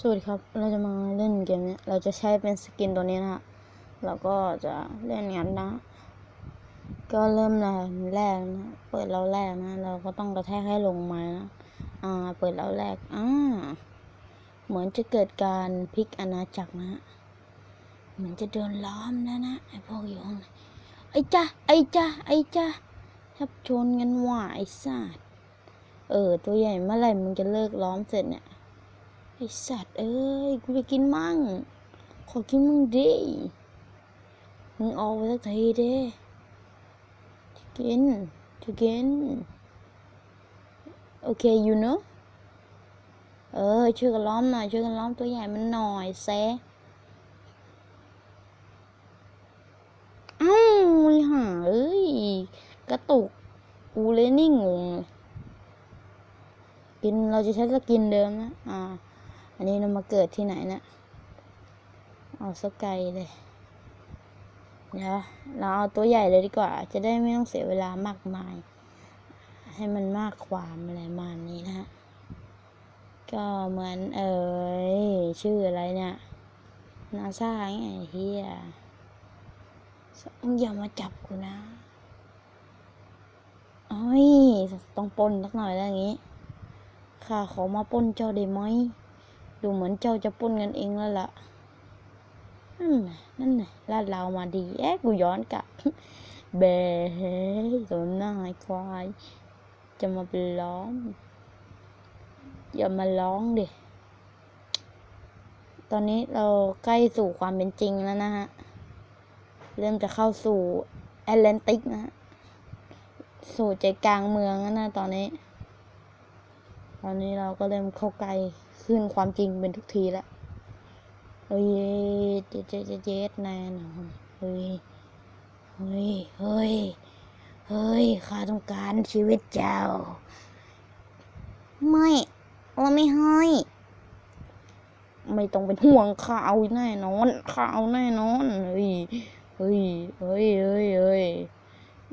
สวัสดีครับ เราจะมาเล่นเกมนี้เราจะใช้เป็นสกินตัวนี้นะฮะเราก็จะเล่นงานนะ ก็เริ่มแรกแรกนะ เปิดเราแรกนะ เราก็ต้องกระแทกให้ลงมานะ อ่า เปิดเราแรก อ่า เหมือนจะเกิดการพลิกอาณาจักรนะเหมือนจะโดนล้อมแล้วนะไอพวกอยู่ข้างในไอ้จ้าไอ้จ้าไอ้จ้าทับชนกันว่าไอ้สัตว์เออ ตัวใหญ่เมื่อไหร่มึงจะเลิกล้อมเสร็จเนี่ย ไอสัตว์เอ้ยกูจะกินมั่ง ขอกินมึงดิมึงเอาไปสักทีเด้จะกินจะกินโอเค you know เออช่วยกันล้อมหน่อยช่วยกันล้อมตัวใหญ่มันหน่อยแซะอ้าวไอ้ห่าเอ้ยกระตุกกูเลยนี่งงกินเราจะใช้สกินเดิมนะอ่า อันนี้เรามาเกิดที่ไหนเนะเอาสกไกลเลย เดี๋ยวเราเอาตัวใหญ่เลยดีกว่า จะได้ไม่ต้องเสียเวลามากมาย ให้มันมากความอะไรมาณนี้นะฮะ ก็เหมือนเอ่ยชื่ออะไรเนี่ย นาซาไงเฮียอย่ามาจับกูนะโอ้ยต้องปนสักหน่อยแล้วอย่างงี้ข้าขอมาปนเจ้าได้ไหม ดูเหมือนเจ้าจะปล้นกันเองแล้วล่ะ นั่นน่นั่นน่ะลาดเรามาดีเอ๊ะกูย้อนกลับเบเฮ้สมหน้าไอ้ควาย จะมาเป็นล้อมอย่ามาร้องดิตอนนี้เราใกล้สู่ความเป็นจริงแล้วนะฮะ เริ่มจะเข้าสู่แอตแลนติกนะฮะ สู่ใจกลางเมืองแล้วนะตอนนี้ ตอนนี้เราก็เริ่มเข้าใกล้ ขึ้นความจริงเป็นทุกทีแล้วเฮ้ยเจ๊เจ๊เจ๊เจ๊แน่นเฮ้ยเฮ้ยเฮ้ยเฮ้ยข้าต้องการชีวิตเจ้า ไม่เราไม่ให้ไม่ต้องเป็นห่วงข้าเอาแน่นอนข้าเอาแน่นอนเฮ้ยเฮ้ยเฮ้ยเฮ้ยเฮ้ย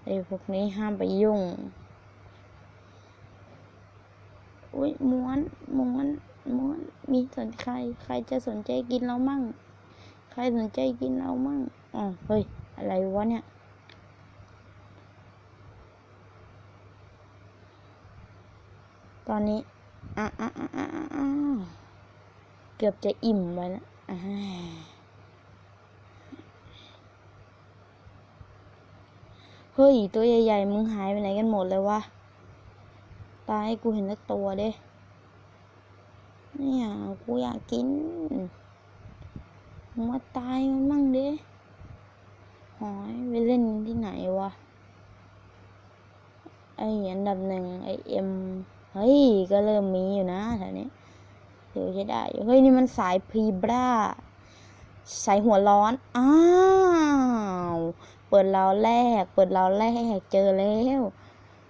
ไอ้พวกนี้ห้ามไปยุ่งอุ้ยม้วนม้วน ม้วนมีสนใคร ใครจะสนใจกินเรามั่ง ใครสนใจกินเรามั่งอ๋อเฮ้ย อะไรวะเนี่ยตอนนี้อะอะอะอะอะอะเกือบจะอิ่มไปแล้วอ่าเฮ้ย ตัวใหญ่ๆ มึงหายไปไหนกันหมดเลยวะ ตายให้กูเห็นสักตัวเด้ เนี่ยกูอยากกินมาตายมันมั่งเด้หอยไปเล่นที่ไหนวะ ไออันดับหนึ่งไอเอ็ม เฮ้ย ก็เริ่มมีอยู่นะแถวนี้เดี๋ยวจะได้อยู่เฮ้ย นี่มันสายพรีบราสายหัวร้อน อ้าว เปิดราวแรก เปิดราวแรก เจอแล้ว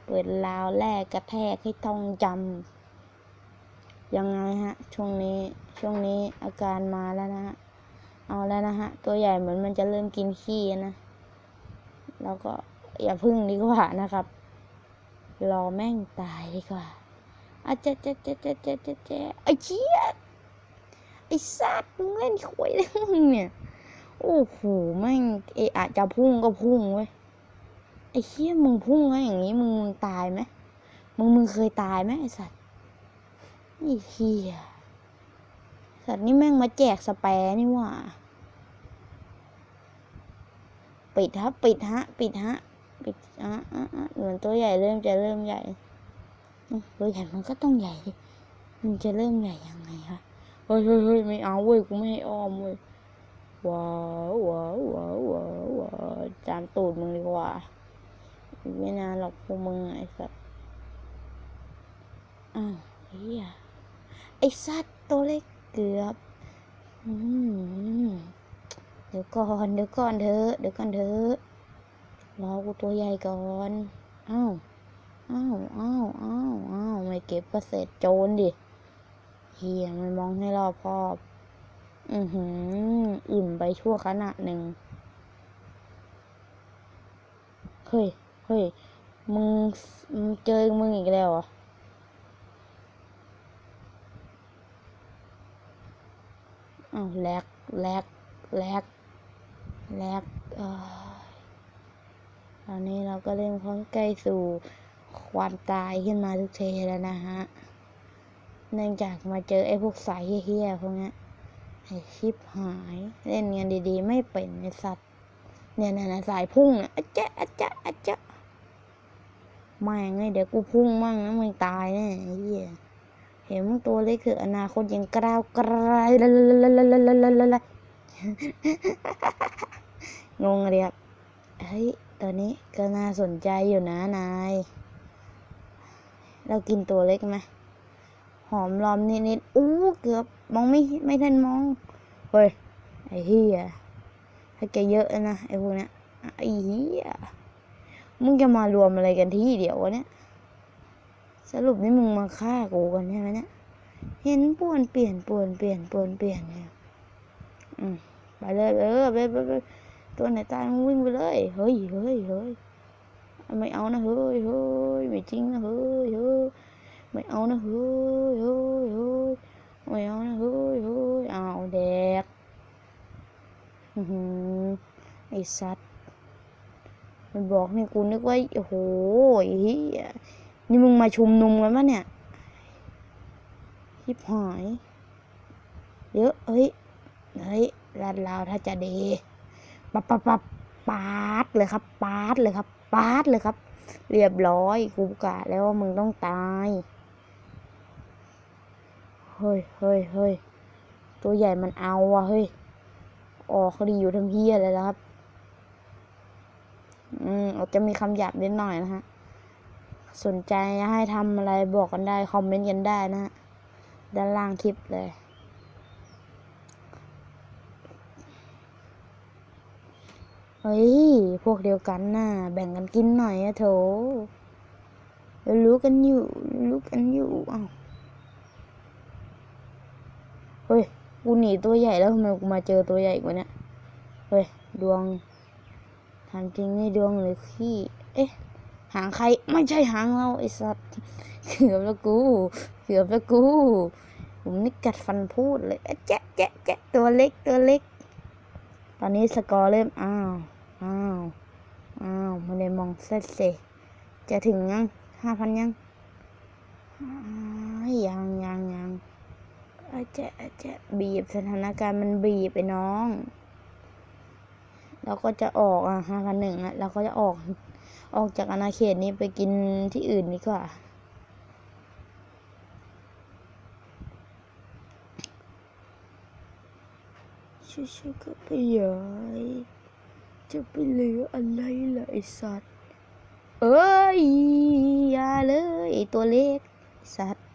เปิดราวแรกกระแทกให้ท่องจำ ยังไงฮะ ช่วงนี้ ช่วงนี้อาการมาแล้วนะฮะ เอาแล้วนะฮะ ตัวใหญ่เหมือนมันจะเริ่มกินขี้นะ แล้วก็อย่าพึ่งดีกว่านะครับ รอแม่งตายดีกว่าอาเจ๊เจ๊เจ๊เจ๊เจ๊เจ๊เจ๊ไอ้เจี๊ยไอ้สัตว์มึงเล่นขวยแล้วมึงเนี่ย โอ้โหแม่งเอะอะจะพุ่งก็พุ่งเว้ย ไอ้เชี่ยมึงพุ่งไว้วอย่างนี้มึงมึงตายไหมมึงมึงเคยตายไหมไอ้สัตว์ ไอ้เฮียสัตว์นี่แม่งมาแจกสแปร์นี่ว่า ปิดฮะ ปิดฮะ ปิดฮะ ปิดอะอะอะเหมือนตัวใหญ่เริ่มจะเริ่มใหญ่ ตัวใหญ่มันก็ต้องใหญ่ดิมันจะเริ่มใหญ่ยังไงคะเฮ้ยเฮ้ยเฮ้ยไม่เอาเว้ย กูไม่ให้อ้อมเว้ยว้าวว้าวว้าวว้าวว้าวจามตูดมึงดีกว่าไม่นานหรอกพวกมึงไอ้สัตว์อ้าวเฮีย อ้สัตว์ตัวเล็กเกือบเดี๋ยวก่อนเดี๋ยวก่อนเถอะเดี๋ยวก่อนเถอะรอกูตัวใหญ่ก่อนอ้าวอ้าวอ้าวอ้าวอ้าวไม่เก็บก็เสร็จโจรดิเฮียมันมองให้รอบคอบอือหืออิ่มไปชั่วขณะหนึ่งเฮ้ยเฮ้ยมึงมึงเจอมึงอีกแล้วอะ อ้าวแลกแลกแลกแลกตอนนี้เราก็เริ่มเข้าใกล้สู่ความตายขึ้นมาทุกเทแล้วนะฮะ เนื่องจากมาเจอไอ้พวกสายเฮี้ยๆพวกเนี้ยไอ้ชิบหาย เล่นเงินดีๆ ไม่เป็นไอ้สัตว์ เนี่ยนะนะสายพุ่งอะอะจ๊ะอะจ๊ะอะจ๊ะไม่ไงเดี๋ยวกูพุ่งมั่งนะมึงตายแน่ไอ้ เห็นมึงตัวเล็กคืออนาคตยังกล้าวกลายงงเลยครับเฮ้ยตอนนี้ก็น่าสนใจอยู่นะนาย เรากินตัวเล็กไหมหอมล้อมนิดๆอู้เกือบมองไม่ไม่ทันมองเฮ้ยไอ้เหี้ยห้แกเยอะนะไอ้พวกเนี้ยไอ้เหี้ยมึงจะมารวมอะไรกันที่เดียววะเนี้ย สรุปนี่มึงมาฆ่ากูกันใช่ไหมเนี่ย เห็นป่วนเปลี่ยนป่วนเปลี่ยนป่วนเปลี่ยนเนี่ยอืมไปเลยเออไปไปไปตัวไหนตายมึงวิ่งไปเลย เฮ้ยเฮ้ยเฮ้ยไม่เอานะเฮ้ยเฮ้ยไม่จริงนะเฮ้ยเฮ้ยไม่เอานะเฮ้ยเฮ้ยเฮ้ยไม่เอานะเฮ้ยเฮ้ยเอาแดกอื้อหือไอสัตว์มันบอกนี่กูนึกว่าโอ้โหไอ้เหี้ย นี่มึงมาชุมนุมกันปะเนี่ยฮิบหาย เยอะเฮ้ย เฮ้ยลาลาถ้าจะดีปับปับปับปาดเลยครับ ปาดเลยครับ ปาดเลยครับ เรียบร้อย กูกะแล้วว่ามึงต้องตาย เฮ้ยเฮ้ยเฮ้ยตัวใหญ่มันเอาว่ะเฮ้ย ออกดีอยู่ทำเพี้ยอะไรแล้วครับ อืมอาจจะมีคำหยาบนิดหน่อยนะฮะ สนใจให้ทำอะไรบอกกันได้ คอมเมนต์กันได้นะฮะ ด้านล่างคลิปเลย เฮ้ย พวกเดียวกันน่ะ แบ่งกันกินหน่อยอะโถรู้กันอยู่ รู้กันอยู่อ้าวเฮ้ย กูหนีตัวใหญ่แล้วทำไมกูมาเจอตัวใหญ่กว่านี้เฮ้ย ดวงถามจริงนี่ดวงหรือขี้ เอ๊ะ หางใครไม่ใช่หางเราไอ้สัตว์เกือบแล้วกูเกือบแล้วกูผมนี่กัดฟันพูดเลยแจ๊ะแจ๊ะแจ๊ะตัวเล็กตัวเล็ก ตอนนี้สกอร์เริ่มอ้าวอ้าวอ้าวไมาเลยมองเสร็จเสจะถึงยังห้าพันยังยังยังยังอะแจ๊ะอะแจ๊ะบีบสถานการณ์มันบีบไปน้อง เราก็จะออกอะห้าพันหนึ่งอะเราก็จะออก ออกจากอาณาเขตนี้ไปกินที่อื่นดีกว่าชื่อๆก็ไปยายจะไปเหลืออะไรล่ะไอสัตว์ เอ้ย อย่าเลยไอตัวเล็กสัตว์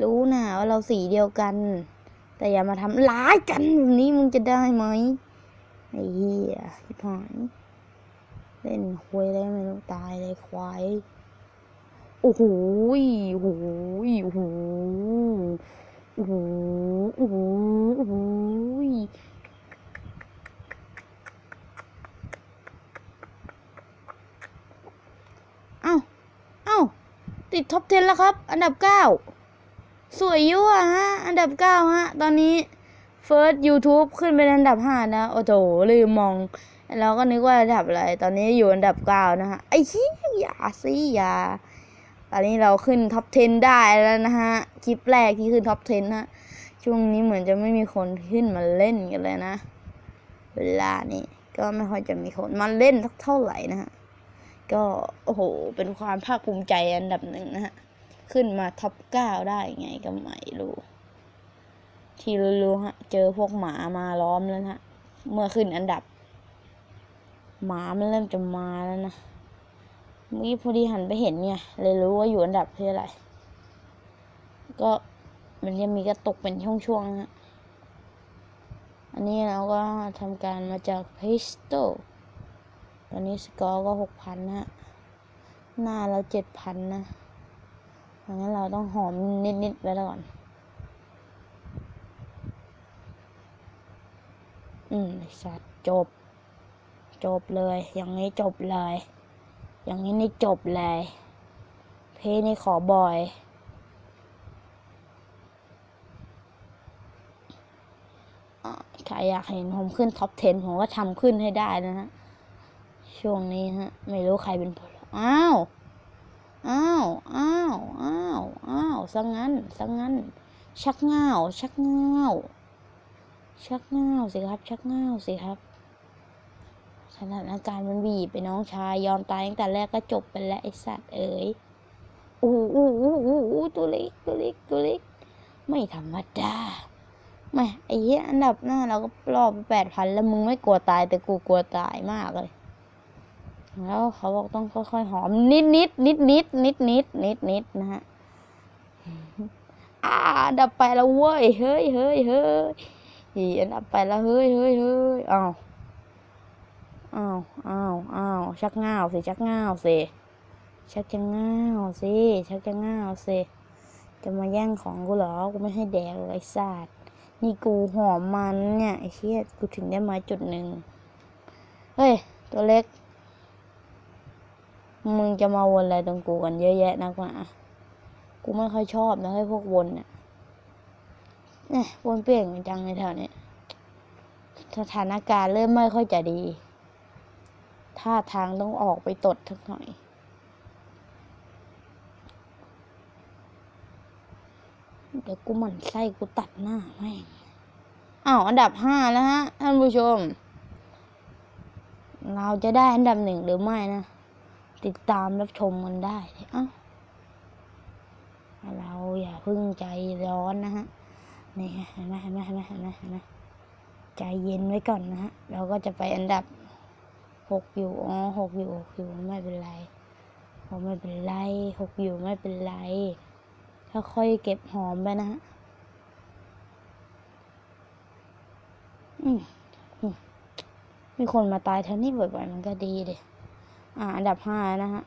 รู้นะว่าเราสีเดียวกัน แต่อย่ามาทำร้ายกันแบบนี้มึงจะได้ไหมไอ้เหี้ยที่ผาย เล่นควยได้ไม่รู้ตายเลยควาย โอ้โหโอ้โหโอ้โหโอ้โหโอ้โหโอ้โหเอ้า เอ้า ติดท็อป 10 แล้วครับ อันดับ 9 สวยยุ่อะฮะ อันดับ 9 ฮะ ตอนนี้ First YouTube ขึ้นเป็นอันดับ 5 นะ โอ้โถลืมมอง เราก็นึกว่าอันดับอะไร ตอนนี้อยู่อันดับเก้านะฮะ ไอ้ชี้ยอย่าสิอย่า ตอนนี้เราขึ้นท็อป 10 ได้แล้วนะฮะ คลิปแรกที่ขึ้นท็อป 10 นะ ช่วงนี้เหมือนจะไม่มีคนขึ้นมาเล่นกันเลยนะ เวลานี้ก็ไม่ค่อยจะมีคนมาเล่นสักเท่าไหร่นะฮะ ก็ โอ้โห เป็นความภาคภูมิใจอันดับหนึ่งนะฮะ ขึ้นมาท็อป 9 ได้ไงก็ไม่รู้ ที่รู้ๆฮะ เจอพวกหมามาล้อมแล้วฮะ เมื่อขึ้นอันดับ หมามันเริ่มจะมาแล้วนะเมื่อกี้พอดีหันไปเห็นเนี่ยเลยรู้ว่าอยู่อันดับที่อะไร ก็มันจะมีกระตกเป็นช่วงๆฮะอันนี้เราก็ทำการมาจากเพสโตตอนนี้สกอร์ก็หกพันนะฮะ หน้าเราเจ็ดพันนะดังนั้นเราต้องหอมนิดๆไว้แล้วก่อน อืมสัตว์จบ จบเลย อย่างนี้จบเลย อย่างนี้นี่จบเลยเพลงนี่ขอบ่อย ใครอยากเห็นผมขึ้นท็อป 10 ผมก็ทำขึ้นให้ได้นะฮะ ช่วงนี้ฮะ ไม่รู้ใครเป็นผอ้าว อ้าว อ้าว อ้าว อ้าวสังงั้นสังงั้น ชักเงาชักเงาชักเงาสิครับ ชักเงาสิครับ สถานการณ์มันบีบไปน้องชายยอมตายตั้งแต่แรกก็จบไปแล้วไอสัตว์เอ๋ยอู้อู้อู้อู้อู้ตัวเล็กตัวเล็กตัวเล็ก ไม่ธรรมดาไม่ไอ้เหี้ยอันดับหน้าเราก็รอบไปแปดพันแล้วมึงไม่กลัวตายแต่กูกลัวตายมากเลย แล้วเขาบอกต้องค่อยๆหอม นิดนิดนิดนิดนิดนิดนิดนิดนะฮะอ่าอันดับไปแล้วเว้ยเฮ้ยเฮ้ยเฮ้ยอีอันดับไปแล้วเฮ้ยเฮ้ยเฮ้ยอ้าว อ้าวอ้าวอ้าวชักง่าวสิชักง่าวสิชักจะง่าวสิชักจะง่าวสิจะมาแย่งของกูเหรอกูไม่ให้แดกเลยไอ้สัตว์นี่กูหอมมันเนี่ยไอ้เชี่ยกูถึงได้มาจุดหนึ่งเฮ้ยตัวเล็ก มึงจะมาวนอะไรตรงกูกันเยอะแยะนักหนากูไม่ค่อยชอบนะให้พวกวนเนี่ยเนี่ยวนเปลี่ยนจังในแถวนี้สถานการณ์เริ่มไม่ค่อยจะดี ท่าทางต้องออกไปตดทักหน่อย เดี๋ยวกูหมั่นไส้กูตัดหน้าแม่งอ้าวอันดับห้าแล้วฮะ ท่านผู้ชม เราจะได้อันดับหนึ่งหรือไม่นะ ติดตามรับชมกันได้เอ้าเราอย่าพึ่งใจร้อนนะฮะ นี่เห็นไหมเห็นไหมเห็นไหมเห็นไหมใจเย็นไว้ก่อนนะฮะ เราก็จะไปอันดับ หกอยู่อ๋อหกอยู่หกอยู่ไม่เป็นไรหกไม่เป็นไรหกอยู่ไม่เป็นไรถ้าค่อยเก็บหอมไปนะฮะอืมมีคนมาตายแถวนี้บ่อยๆมันก็ดีเดยอ่า อันดับห้านะฮะ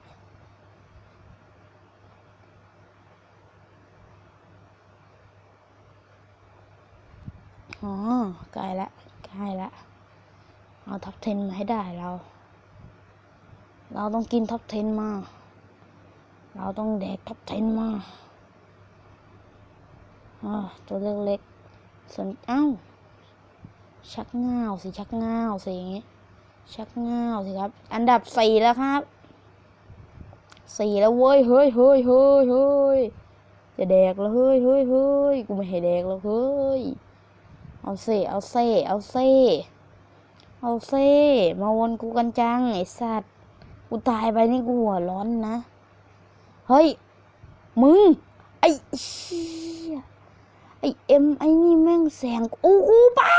อ๋อใกล้ละใกล้ละ เอาท็อป10มาให้ได้เรา เราต้องกินท็อป10มา เราต้องแดกท็อป10มาอ๋อตัวเล็กๆส่วนเอ้า ชักง่าวสิ ชักง่าวสิอย่างงี้ ชักง่าวสิครับ อันดับสี่แล้วครับสี่แล้วเว้ย เฮ้ยเฮ้ยเฮ้ยเฮ้ยจะแดกแล้วเฮ้ยเฮ้ยเฮ้ยกูไม่ให้แดกแล้วเฮ้ย เอาเซเอาเซเอาเซ เอาเซมาวนกูกันจังไอสัตว์กูตายไปนี่กูหัวร้อนนะ เฮ้ย มึง ไอเชี่ยไอเอ็มไอนี่แม่งแสงโอ้โหป้า